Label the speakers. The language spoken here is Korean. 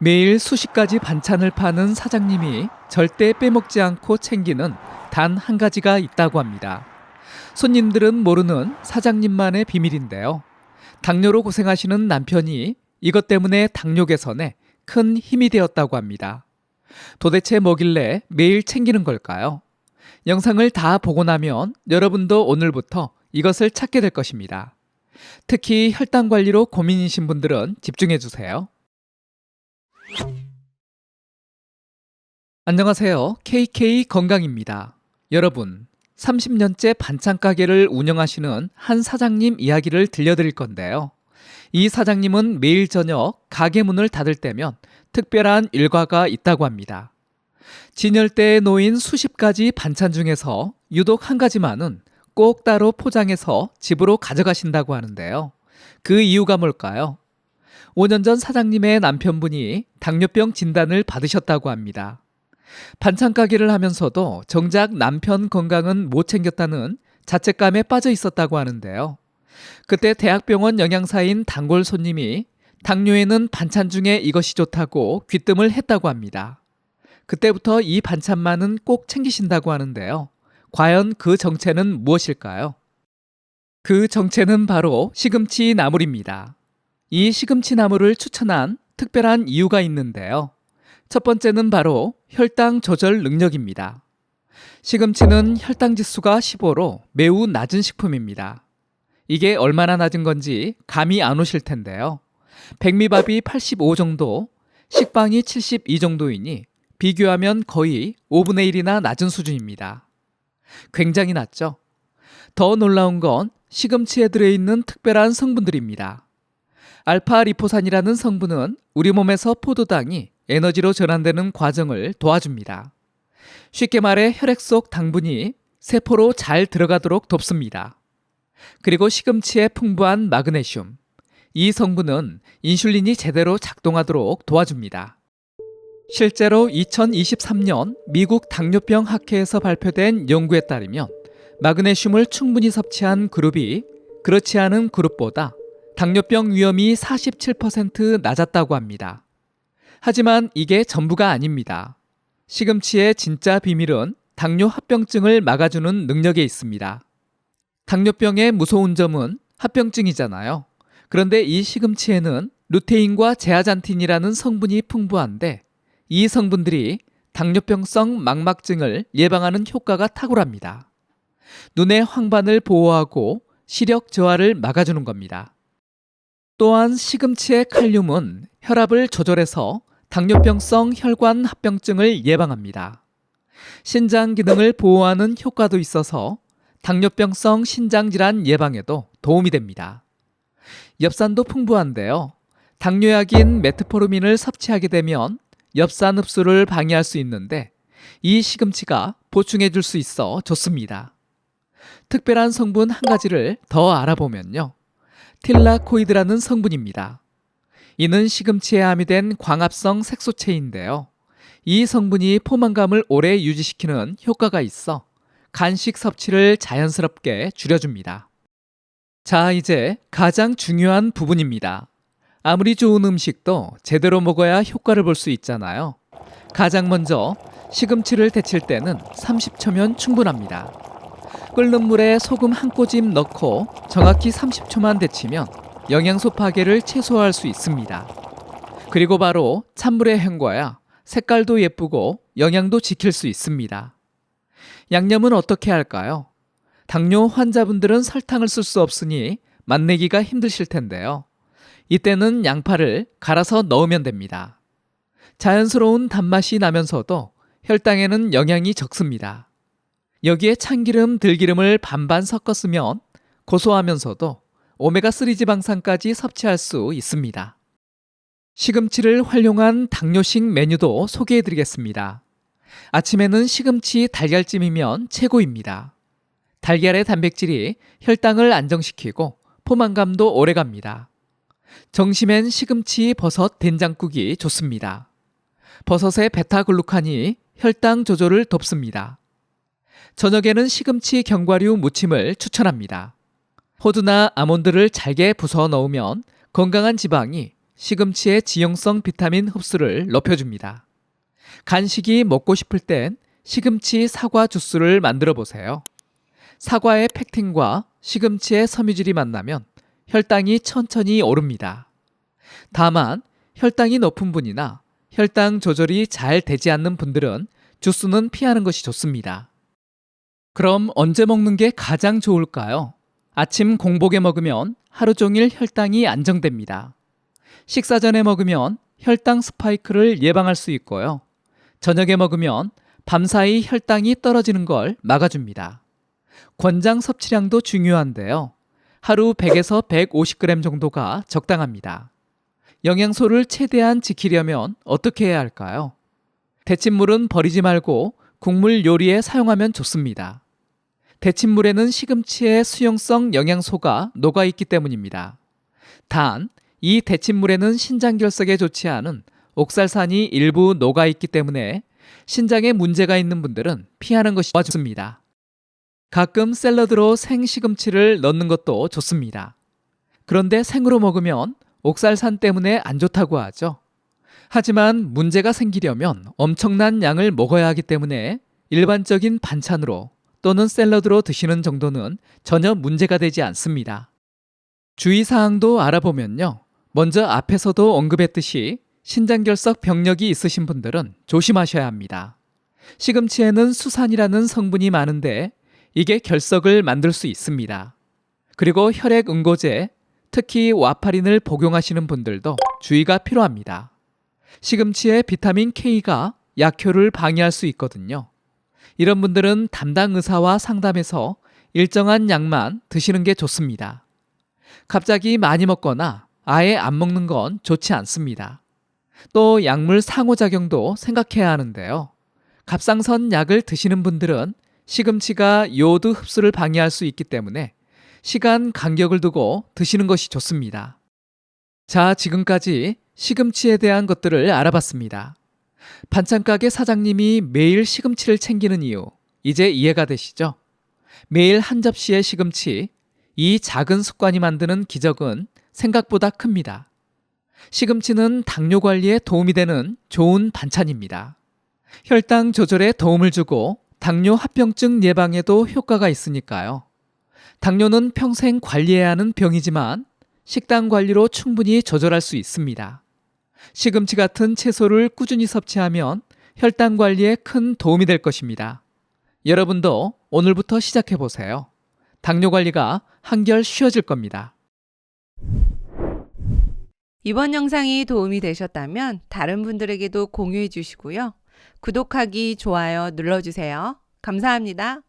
Speaker 1: 매일 수십 가지 반찬을 파는 사장님이 절대 빼먹지 않고 챙기는 단 한 가지가 있다고 합니다. 손님들은 모르는 사장님만의 비밀인데요. 당뇨로 고생하시는 남편이 이것 때문에 당뇨 개선에 큰 힘이 되었다고 합니다. 도대체 뭐길래 매일 챙기는 걸까요? 영상을 다 보고 나면 여러분도 오늘부터 이것을 찾게 될 것입니다. 특히 혈당 관리로 고민이신 분들은 집중해 주세요. 안녕하세요. KK 건강입니다. 여러분, 30년째 반찬 가게를 운영하시는 한 사장님 이야기를 들려드릴 건데요. 이 사장님은 매일 저녁 가게 문을 닫을 때면 특별한 일과가 있다고 합니다. 진열대에 놓인 수십 가지 반찬 중에서 유독 한 가지만은 꼭 따로 포장해서 집으로 가져가신다고 하는데요. 그 이유가 뭘까요? 5년 전 사장님의 남편분이 당뇨병 진단을 받으셨다고 합니다. 반찬 가게를 하면서도 정작 남편 건강은 못 챙겼다는 자책감에 빠져 있었다고 하는데요. 그때 대학병원 영양사인 단골 손님이 당뇨에는 반찬 중에 이것이 좋다고 귀뜸을 했다고 합니다. 그때부터 이 반찬만은 꼭 챙기신다고 하는데요. 과연 그 정체는 무엇일까요? 그 정체는 바로 시금치 나물입니다. 이 시금치 나물을 추천한 특별한 이유가 있는데요. 첫 번째는 바로 혈당 조절 능력입니다. 시금치는 혈당 지수가 15로 매우 낮은 식품입니다. 이게 얼마나 낮은 건지 감이 안 오실 텐데요. 백미밥이 85 정도, 식빵이 72 정도이니 비교하면 거의 5분의 1이나 낮은 수준입니다. 굉장히 낮죠? 더 놀라운 건 시금치에 들어있는 특별한 성분들입니다. 알파 리포산이라는 성분은 우리 몸에서 포도당이 에너지로 전환되는 과정을 도와줍니다. 쉽게 말해 혈액 속 당분이 세포로 잘 들어가도록 돕습니다. 그리고 시금치에 풍부한 마그네슘. 이 성분은 인슐린이 제대로 작동하도록 도와줍니다. 실제로 2023년 미국 당뇨병 학회에서 발표된 연구에 따르면 마그네슘을 충분히 섭취한 그룹이 그렇지 않은 그룹보다 당뇨병 위험이 47% 낮았다고 합니다. 하지만 이게 전부가 아닙니다. 시금치의 진짜 비밀은 당뇨 합병증을 막아주는 능력에 있습니다. 당뇨병의 무서운 점은 합병증이잖아요. 그런데 이 시금치에는 루테인과 제아잔틴이라는 성분이 풍부한데 이 성분들이 당뇨병성 망막증을 예방하는 효과가 탁월합니다. 눈의 황반을 보호하고 시력 저하를 막아주는 겁니다. 또한 시금치의 칼륨은 혈압을 조절해서 당뇨병성 혈관 합병증을 예방합니다. 신장 기능을 보호하는 효과도 있어서 당뇨병성 신장질환 예방에도 도움이 됩니다. 엽산도 풍부한데요. 당뇨약인 메트포르민을 섭취하게 되면 엽산 흡수를 방해할 수 있는데 이 시금치가 보충해 줄 수 있어 좋습니다. 특별한 성분 한 가지를 더 알아보면요. 틸라코이드라는 성분입니다. 이는 시금치에 함유된 광합성 색소체인데요. 이 성분이 포만감을 오래 유지시키는 효과가 있어 간식 섭취를 자연스럽게 줄여줍니다. 자, 이제 가장 중요한 부분입니다. 아무리 좋은 음식도 제대로 먹어야 효과를 볼 수 있잖아요. 가장 먼저 시금치를 데칠 때는 30초면 충분합니다. 끓는 물에 소금 한 꼬집 넣고 정확히 30초만 데치면 영양소 파괴를 최소화할 수 있습니다. 그리고 바로 찬물에 헹궈야 색깔도 예쁘고 영양도 지킬 수 있습니다. 양념은 어떻게 할까요? 당뇨 환자분들은 설탕을 쓸 수 없으니 맛내기가 힘드실 텐데요. 이때는 양파를 갈아서 넣으면 됩니다. 자연스러운 단맛이 나면서도 혈당에는 영향이 적습니다. 여기에 참기름, 들기름을 반반 섞어 쓰면 고소하면서도 오메가3 지방산까지 섭취할 수 있습니다. 시금치를 활용한 당뇨식 메뉴도 소개해 드리겠습니다. 아침에는 시금치 달걀찜이면 최고입니다. 달걀의 단백질이 혈당을 안정시키고 포만감도 오래 갑니다. 점심엔 시금치 버섯 된장국이 좋습니다. 버섯의 베타글루칸이 혈당 조절을 돕습니다. 저녁에는 시금치 견과류 무침을 추천합니다. 호두나 아몬드를 잘게 부숴 넣으면 건강한 지방이 시금치의 지용성 비타민 흡수를 높여줍니다. 간식이 먹고 싶을 땐 시금치 사과 주스를 만들어 보세요. 사과의 팩틴과 시금치의 섬유질이 만나면 혈당이 천천히 오릅니다. 다만 혈당이 높은 분이나 혈당 조절이 잘 되지 않는 분들은 주스는 피하는 것이 좋습니다. 그럼 언제 먹는 게 가장 좋을까요? 아침 공복에 먹으면 하루 종일 혈당이 안정됩니다. 식사 전에 먹으면 혈당 스파이크를 예방할 수 있고요. 저녁에 먹으면 밤사이 혈당이 떨어지는 걸 막아줍니다. 권장 섭취량도 중요한데요. 하루 100에서 150g 정도가 적당합니다. 영양소를 최대한 지키려면 어떻게 해야 할까요? 데친물은 버리지 말고 국물 요리에 사용하면 좋습니다. 데친물에는 시금치의 수용성 영양소가 녹아 있기 때문입니다. 단, 이 데친물에는 신장결석에 좋지 않은 옥살산이 일부 녹아 있기 때문에 신장에 문제가 있는 분들은 피하는 것이 좋습니다. 가끔 샐러드로 생시금치를 넣는 것도 좋습니다. 그런데 생으로 먹으면 옥살산 때문에 안 좋다고 하죠. 하지만 문제가 생기려면 엄청난 양을 먹어야 하기 때문에 일반적인 반찬으로 또는 샐러드로 드시는 정도는 전혀 문제가 되지 않습니다. 주의사항도 알아보면요. 먼저 앞에서도 언급했듯이 신장결석 병력이 있으신 분들은 조심하셔야 합니다. 시금치에는 수산이라는 성분이 많은데 이게 결석을 만들 수 있습니다. 그리고 혈액 응고제, 특히 와파린을 복용하시는 분들도 주의가 필요합니다. 시금치의 비타민 K가 약효를 방해할 수 있거든요. 이런 분들은 담당 의사와 상담해서 일정한 양만 드시는 게 좋습니다. 갑자기 많이 먹거나 아예 안 먹는 건 좋지 않습니다. 또 약물 상호작용도 생각해야 하는데요. 갑상선 약을 드시는 분들은 시금치가 요오드 흡수를 방해할 수 있기 때문에 시간 간격을 두고 드시는 것이 좋습니다. 자, 지금까지 시금치에 대한 것들을 알아봤습니다. 반찬 가게 사장님이 매일 시금치를 챙기는 이유, 이제 이해가 되시죠? 매일 한 접시의 시금치, 이 작은 습관이 만드는 기적은 생각보다 큽니다. 시금치는 당뇨 관리에 도움이 되는 좋은 반찬입니다. 혈당 조절에 도움을 주고 당뇨 합병증 예방에도 효과가 있으니까요. 당뇨는 평생 관리해야 하는 병이지만 식단 관리로 충분히 조절할 수 있습니다. 시금치 같은 채소를 꾸준히 섭취하면 혈당 관리에 큰 도움이 될 것입니다. 여러분도 오늘부터 시작해 보세요. 당뇨 관리가 한결 쉬워질 겁니다.
Speaker 2: 이번 영상이 도움이 되셨다면 다른 분들에게도 공유해 주시고요. 구독하기, 좋아요 눌러주세요. 감사합니다.